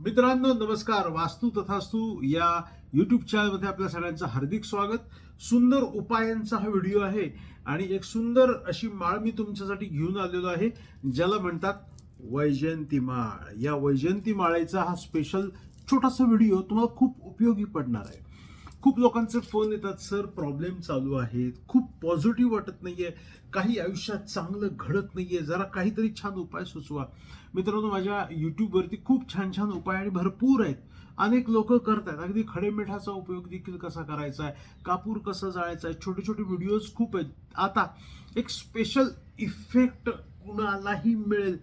मित्रांनो नमस्कार. वास्तू तथास्तू या युट्यूब चॅनलमध्ये आपल्या सगळ्यांचं हार्दिक स्वागत. सुंदर उपायांचा हा व्हिडिओ आहे आणि एक सुंदर अशी माळ मी तुमच्यासाठी घेऊन आलेलो आहे ज्याला म्हणतात वैजयंती माळ. या वैजयंती माळेचा हा स्पेशल छोटासा व्हिडिओ तुम्हाला खूप उपयोगी पडणार आहे. खूप लोकांचे फोन येतात सर प्रॉब्लेम चालू आहेत. खूप पॉझिटिव्ह वाटत नाहीये. काही आयुष्यात चांगलं घडत नाहीये. जरा काहीतरी छान उपाय सुचवा. मित्रांनो माझ्या यूट्यूबवरती खूप छान छान उपाय आणि भरपूर आहेत. अनेक लोक करतात अगदी खडे मिठाचा उपयोग देखील कसा करायचा आहे कापूर कसा जाळायचा आहे छोटे छोटे व्हिडिओज खूप आहेत. आता एक स्पेशल इफेक्ट कुणालाही मिळेल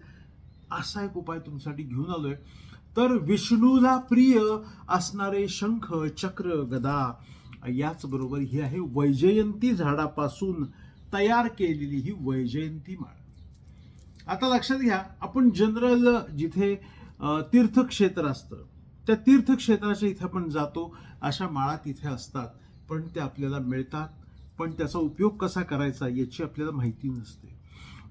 असा एक उपाय तुमच्यासाठी घेऊन आलो आहे तर विष्णूला प्रिय असणारे शंख चक्र गदा याचबरोबर ही आहे वैजयंती झाडापासून तयार केलेली ही वैजयंती माळ. आता लक्षात घ्या आपण जनरल जिथे तीर्थक्षेत्र असतं त्या तीर्थक्षेत्राच्या इथे आपण जातो अशा माळा तिथे असतात पण त्या आपल्याला मिळतात पण त्याचा उपयोग कसा करायचा याची आपल्याला माहिती नसते.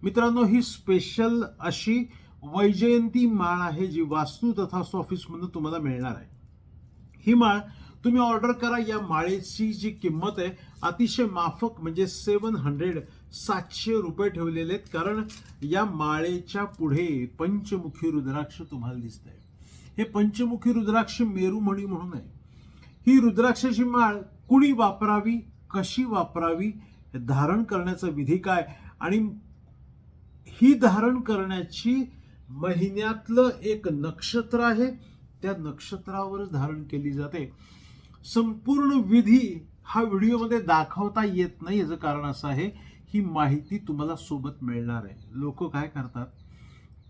मित्रांनो ही स्पेशल अशी वैजयंती माळ आहे जी वास्तू तथा ऑफिसमधून तुम्हाला मिळणार आहे. ही माळ तुम्ही ऑर्डर करा या माळेची जी किंमत आहे अतिशय माफक म्हणजे सेवन हंड्रेड सातशे रुपये ठेवलेले आहेत. कारण या माळेच्या पुढे पंचमुखी रुद्राक्ष तुम्हाला दिसत आहे हे पंचमुखी रुद्राक्ष मेरुमणी म्हणून आहे. ही रुद्राक्षाची माळ कुणी वापरावी कशी वापरावी धारण करण्याचा विधी काय? आणि ही धारण करण्याची महिन्यातलं एक नक्षत्र आहे त्या नक्षत्रावर धारण केली जाते. संपूर्ण विधी हा व्हिडिओमध्ये दाखवता येत नाही याचं कारण असं आहे ही माहिती तुम्हाला सोबत मिळणार आहे. लोक काय करतात?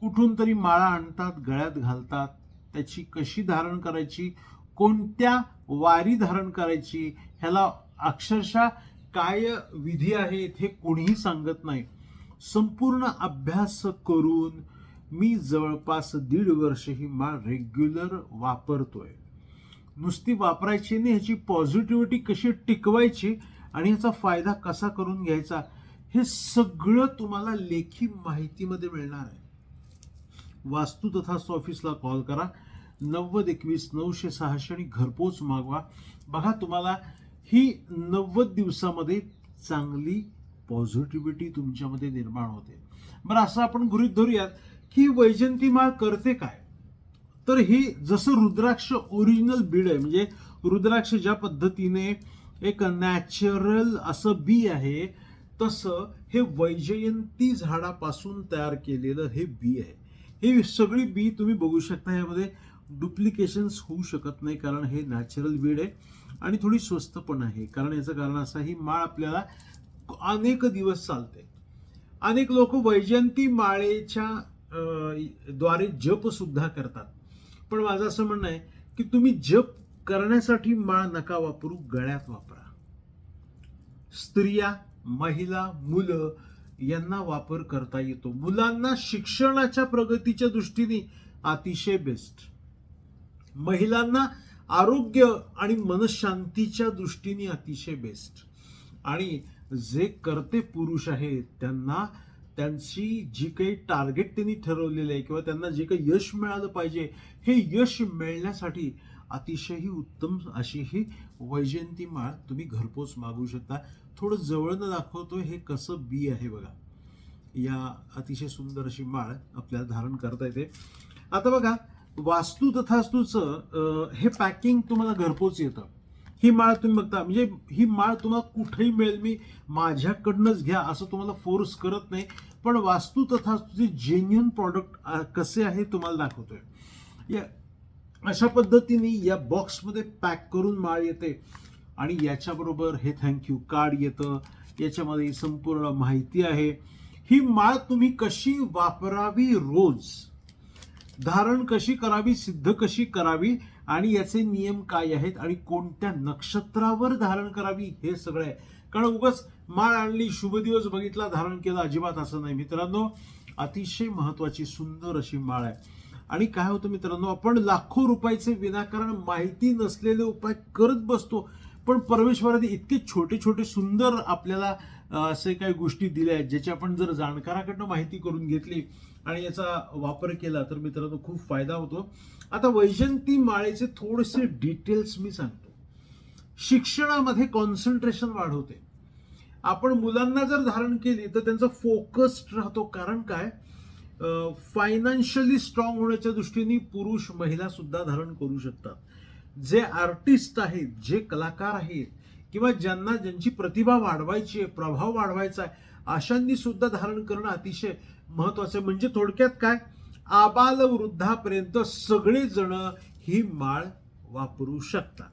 कुठून तरी माळा आणतात गळ्यात घालतात त्याची कशी धारण करायची कोणत्या वारी धारण करायची ह्याला अक्षरशः काय विधी आहेत हे कोणीही सांगत नाही. संपूर्ण अभ्यास करून मी जवळपास दीड वर्ष ही माळ रेग्युलर वापरतोय. नुसती वापरायची नाही ह्याची पॉझिटिव्हिटी कशी टिकवायची आणि ह्याचा फायदा कसा करून घ्यायचा हे सगळं तुम्हाला लेखी माहितीमध्ये मिळणार आहे. वास्तू तथा ऑफिसला कॉल करा. नव्वद एकवीस नऊशे सहाशे आणि घरपोच मागवा. बघा तुम्हाला ही नव्वद दिवसामध्ये चांगली पॉझिटिव्हिटी तुमच्यामध्ये निर्माण होते. बरं असं आपण गृहित धरूयात. ही वैजंतीमाळ करते काय? तर ही जसं रुद्राक्ष ओरिजिनल बीड आहे म्हणजे रुद्राक्ष ज्या पद्धतीने एक नॅचरल असं बी आहे तसं हे वैजयंती झाडापासून तयार केलेलं हे बी आहे. हे सगळी बी तुम्ही बघू शकता यामध्ये डुप्लिकेशन्स होऊ शकत नाही कारण हे नॅचरल बीड आहे आणि थोडी स्वस्त पण आहे. कारण याचं कारण असं ही माळ आपल्याला अनेक दिवस चालते. अनेक लोक वैजयंती माळेच्या द्वारे जप सुद्धा करतात. पण माझं असं म्हणणं आहे की तुम्ही जप करण्यासाठी माळ नका वापरू गळ्यात वापरा. स्त्रिया महिला मुलं यांना वापर करता येतो. मुलांना शिक्षणाच्या प्रगतीच्या दृष्टीने अतिशय बेस्ट महिलांना आरोग्य आणि मनशांतीच्या दृष्टीने अतिशय बेस्ट आणि जे करते पुरुष आहेत त्यांना त्यांची जी काही टार्गेट त्यांनी ठरवलेलं आहे किंवा त्यांना जे काही यश मिळालं पाहिजे हे यश मिळण्यासाठी अतिशयही उत्तम अशी ही वैजयंती माळ तुम्ही घरपोच मागवू शकता. थोडं जवळनं दाखवतो हे कसं बी आहे बघा. या अतिशय सुंदर अशी माळ आपल्याला धारण करता येते. आता बघा वास्तू तथास्तूचं हे पॅकिंग तुम्हाला घरपोच येतं. ही माळ तुम्ही बघता. म्हणजे ही माळ तुम्हाला कुठेही मिळेल. मी माझ्याकडनंच घ्या असं तुम्हाला फोर्स करत नाही. पण वास्तू तथास्तूचे जेन्युन प्रॉडक्ट कसे आहे तुम्हाला दाखवतोय. या अशा पद्धतीने या बॉक्समध्ये पॅक करून माळ येते. आणि याच्याबरोबर हे थँक्यू कार्ड येतं. याच्यामध्ये संपूर्ण माहिती आहे. ही माळ तुम्ही कशी वापरावी रोज? धारण कशी करावी? सिद्ध कशी करावी? आणि याचे नियम काय आहेत आणि कोणत्या नक्षत्रावर धारण करावी हे सगळं आहे. कारण उगाच माळ आणली शुभ दिवस बघितला धारण केला अजिबात असं नाही. मित्रांनो अतिशय महत्वाची सुंदर अशी माळ आहे. आणि काय होतं मित्रांनो आपण लाखो रुपयाचे विनाकारण माहिती नसलेले उपाय करत बसतो. पण परमेश्वराने इतके छोटे छोटे सुंदर आपल्याला असे काही गोष्टी दिल्या आहेत ज्याची आपण जर जाणकाराकडनं माहिती करून घेतली आणि याचा वापर केला तर मित्रांनो खूप फायदा होतो. आता वैजंती माळेचे थोडेसे डिटेल्स मी सांगतो. शिक्षणामध्ये कॉन्सन्ट्रेशन वाढवते. आपण मुलांना जर धारण केली तर त्यांचा फोकस्ड राहतो. कारण काय? फायनान्शियली स्ट्रॉंग होण्याच्या दृष्टीने पुरुष महिला सुद्धा धारण करू शकतात. जे आर्टिस्ट आहेत जे कलाकार आहेत किंवा ज्यांना ज्यांची प्रतिभा वाढवायची आहे प्रभाव वाढवायचा आहे अशांनी सुद्धा धारण करणं अतिशय महत्वाचं आहे. म्हणजे थोडक्यात काय? आबाल वृद्धापर्यंत सगळेजण ही माळ वापरू शकतात.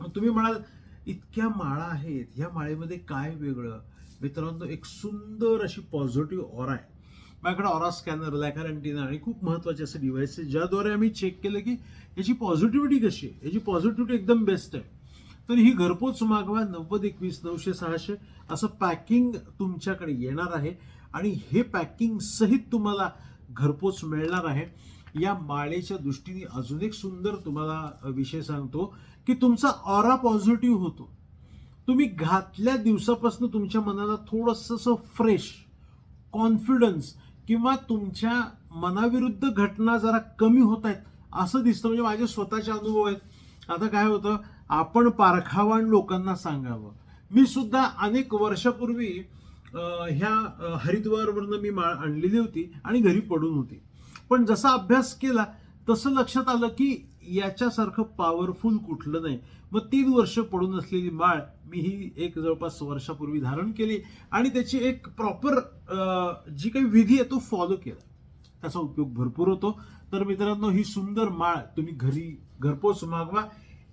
मग तुम्ही म्हणाल इतक्या माळा आहेत ह्या माळेमध्ये काय वेगळं? मित्रांनो एक सुंदर अशी पॉझिटिव्ह ऑरा आहे. माझ्याकडे ऑरा स्कॅनर लॅकर आणि खूप महत्त्वाचे असे डिव्हाइस आहे ज्याद्वारे आम्ही चेक केलं की याची पॉझिटिव्हिटी कशी आहे. याची पॉझिटिव्हिटी एकदम बेस्ट आहे. तर ही घरपोच मागवा नव्वद एकवीस नऊशे सहाशे असं पॅकिंग तुमच्याकडे येणार आहे. आणि हे पॅकिंग सहित तुम्हाला घरपोच मिळणार आहे. या माळेच्या दृष्टीने अजून एक सुंदर तुम्हाला विषय सांगतो की तुमचा ऑरा पॉझिटिव्ह होतो. तुम्ही घातल्या दिवसापासून तुमच्या मनाला थोडंसं फ्रेश कॉन्फिडन्स किंवा तुमच्या मनाविरुद्ध घटना जरा कमी होत आहेत असं दिसतं. म्हणजे माझे स्वतःचे अनुभव आहेत. आता काय होतं आपण पारखावान लोकांना सांगावं. मी सुद्धा अनेक वर्षापूर्वी ह्या हरिद्वारवरनं मी माळ आणलेली होती आणि घरी पडून होती. पण जसा अभ्यास केला तसं लक्षात आलं की याच्यासारखं पॉवरफुल कुठलं नाही. मग तीन वर्ष पडून असलेली माळ मी ही एक जवळपास वर्षापूर्वी धारण केली आणि त्याची एक प्रॉपर जी काही विधी आहे तो फॉलो केला. त्याचा उपयोग भरपूर होतो. तर मित्रांनो ही सुंदर माळ तुम्ही घरी घरपोच मागवा.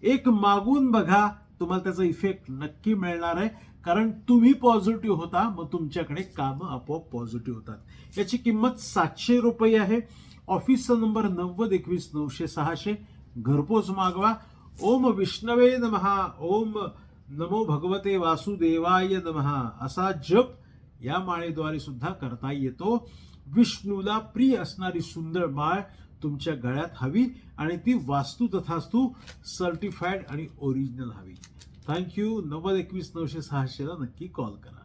एक मागून बघा तुम्हाला त्याचा इफेक्ट नक्की मिळणार आहे. कारण तुम्ही पॉझिटिव्ह होता मग तुमच्याकडे कामं आपोआप पॉझिटिव्ह होतात. याची किंमत सातशे रुपये आहे. ऑफिसचा नंबर नव्वद एकवीस नऊशे सहाशे. घरपोच मागवा. ओम विष्णवे नमहा ओम नमो भगवते वासुदेवाय नमहा असा जप या माळेद्वारे सुद्धा करता येतो. विष्णूला प्रिय असणारी सुंदर माळ तुमच्या गळ्यात हवी आणि ती वास्तू तथास्तू सर्टिफाईड आणि ओरिजिनल हवी. थँक्यू नव्वद एकवीस नऊशे सहाशेला नक्की कॉल करा.